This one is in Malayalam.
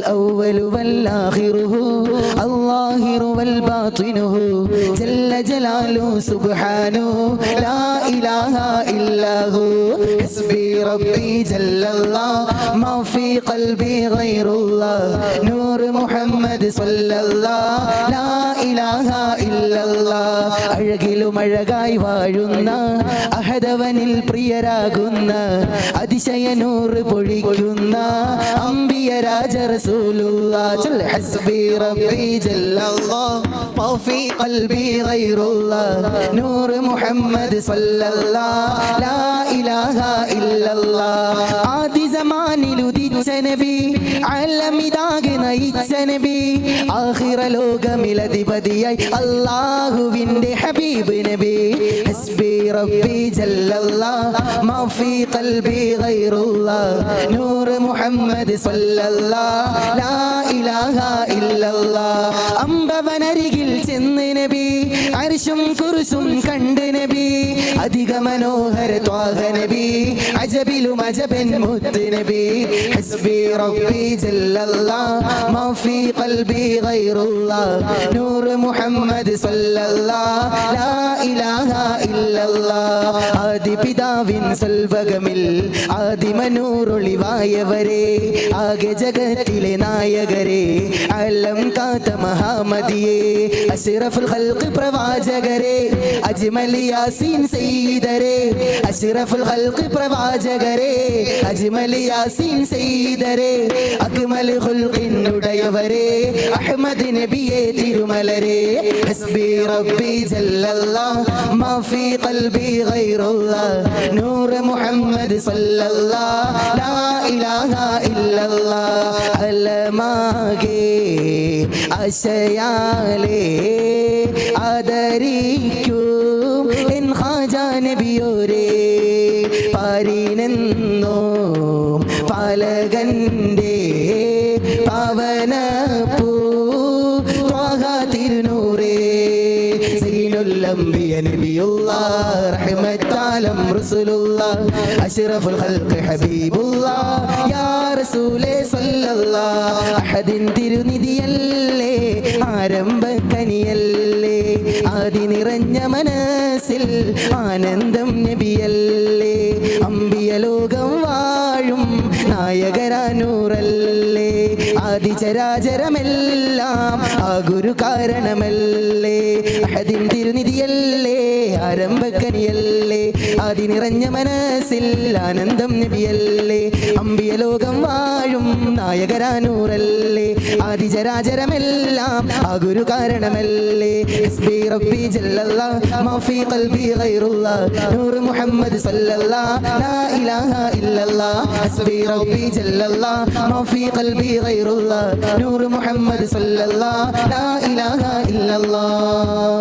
الأول والآخر هو الله والباطنه جل جلاله سبحانه لا إله إلا هو حسبي ربي جل الله ما في قلبي غير الله نور محمد صلى الله لا إله إلا الله അഴകിലും അഴകായി വാഴുന്ന അഹദവനിൽ പ്രിയരാകുന്ന അതിശയനൂറ് പൊഴിക്കുന്ന അമ്പിയ രാജ റസൂലുള്ള ചൊല്ല് ഹസ്ബി റബ്ബി ജല്ലല്ലാഹ് മാ ഫീ ഖൽബി ഗൈറുല്ലാഹ്. നൂർ മുഹമ്മദ് സല്ലല്ലാഹ് ലാ ഇലാഹ ഇല്ലല്ലാഹ്. ആദി സമാനിൽ ഉദിച്ച നബി അലമിതാകെ നയിച്ച നബി ആഖിറ ലോകമിലധിപതിയായി അല്ലാഹുവിന്റെ ഹബീബ് നബി. ഹസ്ബി റബ്ബി ജല്ലല്ലാഹ്. മാ ഫീ ഖൽബി ഗൈറുല്ലാഹ്. നൂർ മുഹമ്മദ് സല്ലല്ലാഹ് ലാ ഇലാഹ ഇല്ലല്ലാഹ്. അമ്പവനരികിൽ ചെന്ന് നബി അരിശും കുറിശും കണ്ട് നബി അധിക മനോഹര ത്വാഹ നബി അജബിലും അജബൻ മുത്ത് നബി ഹസ്ബി റബ്ബി ജല്ലല്ലാ മാ ഫീ ഖൽബി ഗൈറുല്ലാ നൂർ മുഹമ്മദ് സല്ലല്ലാ ലാ ഇലാഹ ഇല്ലല്ലാഹ് ആദി പിതാവിൻ സൽവകമിൽ ആദിമനൂറൊളിവായവരെ ആകെ ജഗത്തിലെ നായകരെ അലം കാത്ത മഹാമതിയെ അസിറഫുൽ ഹൽക്ക് പ്രവാചകരെ അജ്മലിയാസീൻ സെയ്തരെ സയ്യിദരെ ഹൽക്ക് പ്രവാചകരെ അജ്മലിയാസീൻ സെയ്തരെ അക്മൽ അഹമ്മദ് ഉടയവരെ അഹ്മദ് നബിയെ തിരുമലരെ ഹസ്ബി റബ്ബി ജല്ലല്ലാഹ് മാ ഫീ ഖൽബി നൂർ മുഹമ്മദ് സല്ലല്ലാഹ്. ലാ ഇലാഹ ഇല്ലല്ലാഹ്. അലമാകെ അശയാലേ ആദരിക്കും. എൻ ഹാജാ നബിയോരേ പാരിനെന്നോ പാലകന്റെ പാവന നബിയുല്ലാഹ് റഹ്മത്താലം റസൂലുള്ളാഹ് അഷ്റഫുൽ ഖൽഖ് ഹബീബുല്ലാഹ് യാ റസൂലേ സല്ലല്ലാഹ് അഹദിൻ തിരുനിധിയല്ലേ ആരംഭക്കനിയല്ലേ ആദി നിറഞ്ഞ മനസ്സിൽ ആനന്ദം നബിയല്ലേ അമ്പിയ ലോകം വാഴും നായകരാനൂറല്ലേ ആദിചരാചരമെല്ലാം ആ ഗുരു കാരണമല്ലേ അഹദിൻ തിരുനിധിയല്ലേ ആരംഭക്കനിയല്ലേ അതി നിറഞ്ഞ മനസ്സിൽ ആനന്ദം നബിയല്ലേ? അമ്പിയ ലോകം വാഴും നായകരാനൂറല്ലേ? ആദിചരാചരമെല്ലാം ആ ഗുരു കാരണമല്ലേ റബ്ബി ഖൽബി നൂർ മുഹമ്മദ് സല്ലല്ലാ ലാ ഇലാഹ ഇല്ലല്ലാ ഖൽബി നൂർ മുഹമ്മദ് സല്ലല്ലാ ലാ ഇലാഹ ഇല്ലല്ലാഹ്